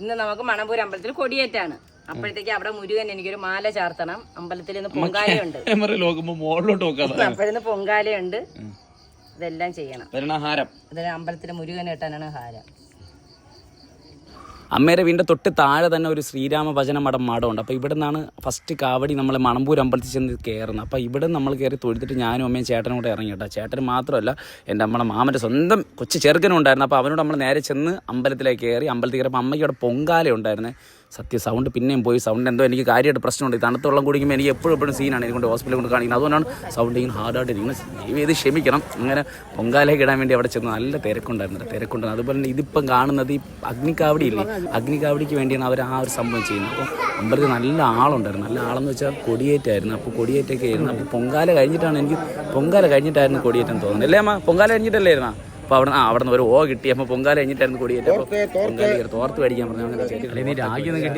ഇന്ന് നമുക്ക് മണമ്പൂർ അമ്പലത്തിൽ കൊടിയേറ്റാണ്. അപ്പോഴത്തേക്ക് അവിടെ മുരുകൻ എനിക്കൊരു മാല ചാർത്തണം. അമ്പലത്തിൽ നിന്ന് പൊങ്കാലയുണ്ട്. അപ്പോഴിന്ന് പൊങ്കാലയുണ്ട്. ഇതെല്ലാം ചെയ്യണം. അമ്പലത്തിലെ മുരുകൻ കെട്ടാനാണ് ഹാരം. അമ്മേരെ വീടിന്റെ തൊട്ട് താഴെ തന്നെ ഒരു ശ്രീരാമ ഭജന മഠം മഠമുണ്ട് അപ്പോൾ ഇവിടെ നിന്നാണ് ഫസ്റ്റ് കാവടി നമ്മൾ മണമ്പൂർ അമ്പലത്തിൽ ചെന്ന് കയറുന്നത് അപ്പോൾ ഇവിടെ നമ്മൾ കയറി തൊഴുതിട്ട് ഞാനും അമ്മയും ചേട്ടനും കൂടെ ഇറങ്ങി കേട്ടോ. ചേട്ടൻ മാത്രമല്ല എന്റെ നമ്മളെ മാമന്റെ സ്വന്തം കൊച്ചു ചെറുക്കനും ഉണ്ടായിരുന്നു. അപ്പോൾ അവനോട് നമ്മൾ നേരെ ചെന്ന് അമ്പലത്തിലേക്ക് കയറി അമ്പലത്തിൽ കയറിയപ്പോൾ അമ്മയ്ക്ക് അവിടെ പൊങ്കാല ഉണ്ടായിരുന്നേ. സത്യ സൗണ്ട് പിന്നെയും പോയി. സൗണ്ട് എന്തോ എനിക്ക് കാര്യമായിട്ട് പ്രശ്നമുണ്ട്. ഈ തണുത്ത വെള്ളം കുടിക്കുമ്പോൾ എനിക്ക് എപ്പോഴും എപ്പോഴും സീനാണ് എനിക്ക് കൊണ്ട് ഹോസ്പിറ്റലിൽ കൊണ്ട് കാണിക്കുന്നത്. അതുകൊണ്ടാണ് സൗണ്ട് ഇങ്ങനെ ഹാർഡായിട്ട് ഇരിക്കുന്നത്. ദയവ് ചെയ്ത് ക്ഷമിക്കണം. അങ്ങനെ പൊങ്കാലേക്ക് ഇടാൻ വേണ്ടി അവിടെ ചെന്ന് നല്ല തിരക്കുണ്ടായിരുന്നു തിരക്കുണ്ടായിരുന്നു. അതുപോലെ തന്നെ ഇതിപ്പം കാണുന്നത് ഈ അഗ്നിക്കാവടി ഇല്ലേ? അഗ്നിക്കാവടിക്ക് വേണ്ടിയാണ് അവർ ആ ഒരു സംഭവം ചെയ്യുന്നത്. അപ്പോൾ അമ്പലത്തിൽ നല്ല ആളുണ്ടായിരുന്നു. നല്ല ആളെന്ന് വെച്ചാൽ കൊടിയേറ്റായിരുന്നു. അപ്പോൾ കൊടിയേറ്റൊക്കെ ആയിരുന്നു. അപ്പോൾ പൊങ്കാല കഴിഞ്ഞിട്ടാണ് എനിക്ക് പൊങ്കാല കഴിഞ്ഞിട്ടായിരുന്നു കൊടിയേറ്റം തോന്നുന്നത്. അല്ലേ അമ്മ? പൊങ്കാല കഴിഞ്ഞിട്ടല്ലായിരുന്നാ അപ്പോൾ അവിടെ ആ അവിടെ നിന്ന് ഒരു ഓ കിട്ടി. അപ്പോൾ പൊങ്കാല കഴിഞ്ഞിട്ടായിരുന്നു കൊടിയേറ്റം. അപ്പോൾ പൊങ്കാല തോർത്ത് മേടിക്കാൻ പറഞ്ഞു.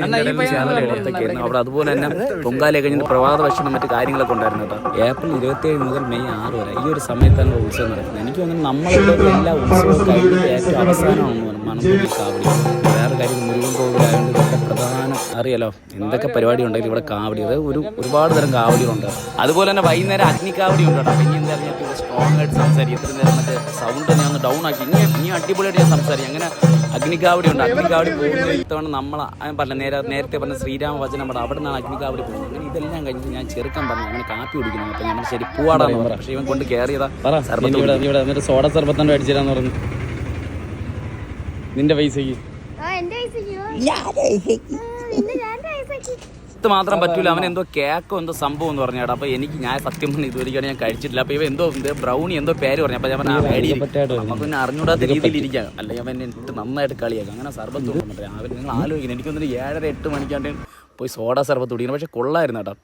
അങ്ങനെ അവിടെ അതുപോലെ തന്നെ പൊങ്കാല കഴിഞ്ഞിട്ട് പ്രഭാത ഭക്ഷണം മറ്റു കാര്യങ്ങളൊക്കെ ഉണ്ടായിരുന്നു കേട്ടോ. ഏപ്രിൽ ഇരുപത്തിയേഴ് മുതൽ മെയ് ആറ് വരെ ഈ ഒരു സമയത്താണ് ഉത്സവം നടക്കുന്നത്. എനിക്ക് തോന്നുന്നു നമ്മളുടെ എല്ലാ ഉത്സവവും കഴിഞ്ഞിട്ട് ഏറ്റവും അവസാനമാണെന്ന് തോന്നുന്നു മണം കാവടി. വേറെ കാര്യം മുരുകൻ കോവിലായതുകൊണ്ട് ഇതൊക്കെ പ്രധാന അറിയാലോ എന്തൊക്കെ പരിപാടി ഉണ്ടെങ്കിൽ ഇവിടെ കാവടി അത് ഒരു ഒരുപാട് തരം കാവടികളുണ്ട്. അതുപോലെ തന്നെ വൈകുന്നേരം അഗ്നിക്കാവടി ഉണ്ട് കേട്ടോ. ഇനി എന്താ പറഞ്ഞാൽ ഇത് സ്ട്രോങ് ആയിട്ട് സംസാരിക്കും. ഇത്ര നേരം മറ്റേ സൗണ്ട് ഞാൻ ഒന്ന് ഡൗൺ ആക്കി. ഇനി ഇനി അടിപൊളിയായിട്ട് ഞാൻ സംസാരിക്കും. അങ്ങനെ അഗ്നികാവടി ഉണ്ട്. അഗ്നിക്കാവടി പോകുന്നത് ഇത്തവണ നമ്മൾ പറഞ്ഞ നേരെ നേരത്തെ പറഞ്ഞ ശ്രീരാമ വചനം പറഞ്ഞ അവിടെ നിന്നാണ് അഗ്നികാവടി പോകുന്നത്. അങ്ങനെ ഇതെല്ലാം കഴിഞ്ഞ് ഞാൻ ചെറുക്കാൻ പറഞ്ഞു അങ്ങനെ കാപ്പി കുടിക്കണം അപ്പം നമ്മൾ ശരി പൂവാടാന്ന് പറഞ്ഞു. പക്ഷേ ഇവൻ കൊണ്ട് കയറിയതാ സർബത്ത് സോഡ സർബത്തണ്ട് അടിച്ചിരാന്ന് പറഞ്ഞു. നിന്റെ പൈസക്ക്. ഇത് മാത്രം പറ്റൂല. അവൻ എന്തോ കേക്കോ എന്തോ സംഭവം എന്ന് പറഞ്ഞാടാ. അപ്പൊ എനിക്ക് ഞാൻ സത്യം പറഞ്ഞ ഇതുവരെയാണ് ഞാൻ കഴിച്ചിട്ടില്ല. അപ്പൊ ഇവ എന്തോ ഇത് ബ്രൗണി എന്തോ പേര് പറഞ്ഞു. അപ്പൊ ഞാൻ നമുക്ക് പിന്നെ അറിഞ്ഞൂടാത്ത രീതിയിൽ ഇരിക്കാം. അല്ലെങ്കിൽ അവൻ എന്നിട്ട് നന്നായിട്ട് കളിയാക്കാം. അങ്ങനെ സർബത്ത് കൊടുക്കുന്നുണ്ട് രാവിലെ നിങ്ങൾ ആലോചിക്കണം എനിക്കൊന്നൊരു ഏഴര എട്ട് മണിക്കാണ്ട് പോയി സോഡ സർബത്ത് കുടിക്കണം പക്ഷെ കൊള്ളായിരുന്നു കേട്ടോ.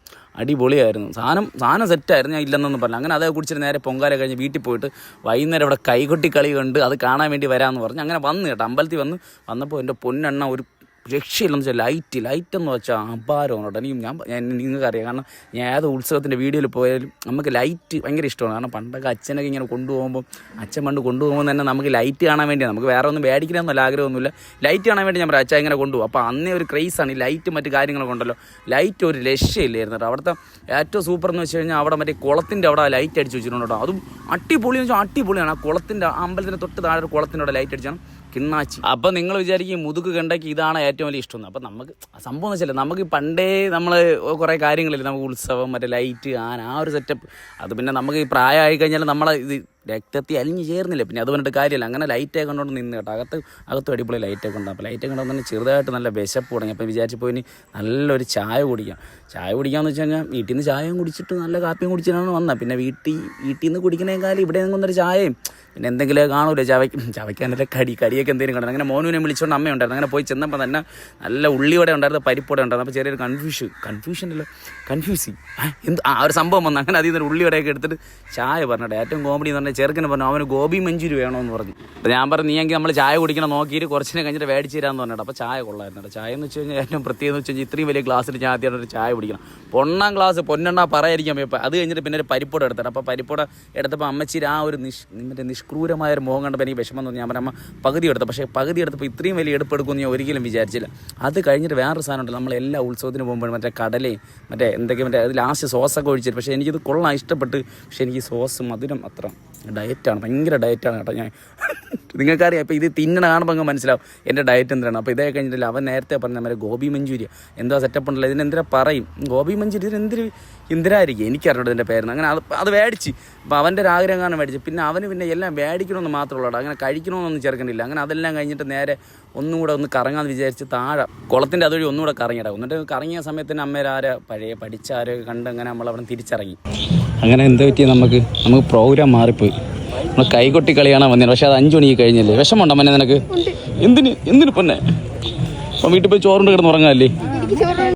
അടിപൊളിയായിരുന്നു. സാധനം സാധനം സെറ്റായിരുന്നു ഞാൻ ഇല്ലെന്നൊന്നും പറഞ്ഞു അങ്ങനെ അതേ കുടിച്ചിട്ട് നേരെ പൊങ്കാല കഴിഞ്ഞ് വീട്ടിൽ പോയിട്ട് വൈകുന്നേരം ഇവിടെ കൈകൊട്ടി കളി കണ്ട് അത് കാണാൻ വേണ്ടി വരാമെന്ന് പറഞ്ഞു അങ്ങനെ വന്ന് കേട്ടോ. അമ്പലത്തിൽ വന്ന് വന്നപ്പോൾ എന്റെ പൊന്നെണ്ണ ഒരു രക്ഷയില്ലെന്ന് വെച്ചാൽ ലൈറ്റ് ലൈറ്റ് എന്ന് വെച്ചാൽ അപാരമാണ് കേട്ടോ. എനിക്ക് ഞാൻ ഞാൻ നിങ്ങൾക്ക് അറിയാം കാരണം ഞാൻ ഏത് ഉത്സവത്തിന്റെ വീഡിയോയിൽ പോയാലും നമുക്ക് ലൈറ്റ് ഭയങ്കര ഇഷ്ടമാണ്. കാരണം പണ്ടൊക്കെ അച്ഛനൊക്കെ ഇങ്ങനെ കൊണ്ടുപോകുമ്പോൾ അച്ഛൻ പണ്ട് കൊണ്ടുപോകുമ്പോൾ തന്നെ നമുക്ക് ലൈറ്റ് കാണാൻ വേണ്ടിയാണ് നമുക്ക് വേറെ ഒന്നും മേടിക്കണമെന്നല്ല ആഗ്രഹമൊന്നുമില്ല. ലൈറ്റ് കാണാൻ വേണ്ടി ഞാൻ പറയാം. അച്ഛൻ ഇങ്ങനെ കൊണ്ടുപോകും. അപ്പോൾ അന്നേ ഒരു ക്രൈസാണ് ഈ ലൈറ്റ് മറ്റു കാര്യങ്ങളൊക്കെ ഉണ്ടല്ലോ. ലൈറ്റ് ഒരു രക്ഷയില്ലായിരുന്നു കേട്ടോ. അവിടുത്തെ ഏറ്റവും സൂപ്പർ എന്ന് വെച്ച് കഴിഞ്ഞാൽ അവിടെ മറ്റേ കുളത്തിന്റെ അവിടെ ലൈറ്റ് അടിച്ച് വെച്ചിട്ടുണ്ട് കേട്ടോ. അതും അടിപൊളി വെച്ചാൽ അടിപൊളിയാണ്. ആ കുളത്തിന്റെ അമ്പലത്തിന്റെ തൊട്ട് താഴെ ഒരു കുളത്തിന്റെ അവിടെ ലൈറ്റ് അടിച്ചാണ് കിണ്ണാച്ചി. അപ്പം നിങ്ങൾ വിചാരിക്കും മുതുക്ക് കണ്ടേക്ക് ഇതാണ് ഏറ്റവും വലിയ ഇഷ്ടമൊന്നും അപ്പം നമുക്ക് സംഭവം വെച്ചാൽ നമുക്ക് പണ്ടേ നമ്മൾ കുറേ കാര്യങ്ങളില്ല നമുക്ക് ഉത്സവം മറ്റേ ലൈറ്റ് ആന ആ ഒരു സെറ്റപ്പ് അത് പിന്നെ നമുക്ക് ഈ പ്രായമായി കഴിഞ്ഞാൽ നമ്മളെ ഇത് രക്തത്തിൽ അലിഞ്ഞ് ചേർന്നില്ല? പിന്നെ അത് പറഞ്ഞിട്ട് കാര്യമില്ല. അങ്ങനെ ലൈറ്റേ കൊണ്ടുകൊണ്ട് നിന്ന് കേട്ടോ. അകത്ത് അകത്ത് അടിപൊളി ലൈറ്റേ ഉണ്ട്. അപ്പോൾ ലൈറ്റൊക്കെ കൊണ്ടുവന്ന് തന്നെ ചെറുതായിട്ട് നല്ല വിശപ്പ് തുടങ്ങി. അപ്പോൾ വിചാരിച്ചു പോയി ഇനി നല്ലൊരു ചായ കുടിക്കാം. ചായ കുടിക്കാമെന്ന് വെച്ച് കഴിഞ്ഞാൽ വീട്ടിൽ നിന്ന് ചായയും കുടിച്ചിട്ട് നല്ല കാപ്പിയും കുടിച്ചിട്ടാണ് വന്നത് പിന്നെ വീട്ടിൽ വീട്ടിൽ നിന്ന് കുടിക്കണേക്കാളും ഇവിടെ നിന്നൊരു ചായയും പിന്നെ എന്തെങ്കിലും കാണൂല? ചവയ്ക്കും ചവയ്ക്കാനല്ല കടി കടിയൊക്കെ എന്തെങ്കിലും കാണും അങ്ങനെ മോനുവിനെ വിളിച്ചുകൊണ്ട് അമ്മയുണ്ടായിരുന്നു അങ്ങനെ പോയി ചെന്നപ്പോൾ തന്നെ നല്ല ഉള്ളിയോടെ ഉണ്ടായിരുന്നു പരിപ്പോടെ ഉണ്ടായിരുന്നു. അപ്പോൾ ചെറിയൊരു കൺഫ്യൂഷൻ കൺഫ്യൂഷൻ അല്ല കൺഫ്യൂസിങ് എന്ത് ആ ഒരു സംഭവം വന്നു. അങ്ങനെ അതിൽ നിന്ന് ഉള്ളിയോടെയൊക്കെ എടുത്തിട്ട് ചായ പറഞ്ഞിട്ട്. ഏറ്റവും കോമഡി എന്ന് പറഞ്ഞാൽ ചെറുക്കന് പറഞ്ഞു അവന് ഗോപി മഞ്ചൂരി വേണമെന്ന് പറഞ്ഞു. അപ്പോൾ ഞാൻ പറഞ്ഞു നീ എങ്കിൽ നമ്മൾ ചായ കുടിക്കണം നോക്കിയിട്ട് കുറച്ചിനെ കഴിഞ്ഞിട്ട് മേടിച്ച് തരാമെന്ന് പറഞ്ഞിട്ട്. അപ്പോൾ ചായ കൊള്ളായിരുന്നു ചായ എന്ന് വെച്ച് കഴിഞ്ഞാൽ ഏറ്റവും പ്രത്യേകം എന്ന് വെച്ച് കഴിഞ്ഞാൽ ഇത്രയും വലിയ ഗ്ലാസ്സിൽ ഞാൻ ആദ്യമായിട്ട് ഒരു ചായ കുടിക്കണം. പൊണ്ണാം ഗ്ലാസ് പൊന്നെണ്ണ പറയായിരിക്കാം ഇപ്പോൾ അത് കഴിഞ്ഞിട്ട് പിന്നെ ഒരു പരിപ്പുട എടുത്തിട്ട് അപ്പോൾ പരിപ്പുട എടുത്തപ്പോൾ അമ്മച്ചിരി ആ ഒരു നിഷ് മറ്റേ നിഷ്ക്രൂരമായ ഒരു മോഹം കണ്ടപ്പോൾ എനിക്ക് വിഷമം തോന്നി. ഞാൻ പറഞ്ഞ അമ്മ പകുതി എടുത്തു. പക്ഷേ പകുതി എടുത്തപ്പോൾ ഇത്രയും വലിയ എടുപ്പെടുക്കുമെന്ന് ഞാൻ ഒരിക്കലും വിചാരിച്ചില്ല. അത് കഴിഞ്ഞിട്ട് വേറൊരു സാധനമുണ്ട് നമ്മൾ എല്ലാ ഉത്സവത്തിന് പോകുമ്പോഴും മറ്റേ കടലയും മറ്റേ എന്തൊക്കെ മറ്റേ അത് ലാസ്റ്റ് സോസൊക്കെ ഒഴിച്ചിട്ട്. പക്ഷേ എനിക്കിത് കൊള്ളാം ഇഷ്ടപ്പെട്ട്. പക്ഷേ എനിക്ക് സോസ് മധുരം അത്ര ഡയറ്റാണ് ഭയങ്കര ഡയറ്റാണ് കേട്ടോ ഞാൻ. നിങ്ങൾക്കറിയാം അപ്പോൾ ഇത് തിന്നണ കാണുമ്പോൾ അങ്ങ് മനസ്സിലാവും എന്റെ ഡയറ്റ് എന്തിനാണ്. അപ്പോൾ ഇതേ കഴിഞ്ഞിട്ടില്ല. അവൻ നേരത്തെ പറഞ്ഞ മാതിരി ഗോപി മഞ്ചൂരിയ. എന്തോ സെറ്റപ്പ് ഉണ്ടല്ലോ. ഇതിനെന്തിനാ പറയും? ഗോപി മഞ്ചൂരി ഇതിനെന്തിരി എന്തിനായിരിക്കും എനിക്കറിയോ ഇതിന്റെ പേരെന്ന് അങ്ങനെ അത് അത് മേടിച്ച്. അപ്പോൾ അവന്റെ ഒരു ആഗ്രഹം കാരണം മേടിച്ച്. പിന്നെ അവന് പിന്നെ എല്ലാം മേടിക്കണമെന്ന് മാത്രമുള്ളൂ അങ്ങനെ കഴിക്കണമെന്നൊന്നും ചേർക്കണില്ല. അങ്ങനെ അതെല്ലാം കഴിഞ്ഞിട്ട് നേരെ ഒന്നും കൂടെ ഒന്ന് കറങ്ങാമെന്ന് വിചാരിച്ച് താഴെ കുളത്തിന്റെ അതുവഴി ഒന്നുകൂടെ കറങ്ങിയിടാം എന്നിട്ട് കറങ്ങിയ സമയത്തിന് അമ്മേരാരെ പഴയ പഠിച്ചാരെ കണ്ട് അങ്ങനെ നമ്മൾ അവിടെ തിരിച്ചിറങ്ങി. അങ്ങനെ എന്താ പറ്റി നമുക്ക്? നമുക്ക് പ്രോഗ്രാം മാറിപ്പോയി. നമ്മൾ കൈകൊട്ടി കളിയാണ് വന്നത് പക്ഷെ അത് അഞ്ചു മണിക്ക് കഴിഞ്ഞല്ലേ? വിഷമമുണ്ടോ മന്നെ നിനക്ക്? എന്തിന്? എന്തിന് പൊന്നെ? അപ്പം വീട്ടിൽ പോയി ചോറുണ്ട് കിടന്ന് ചോറ്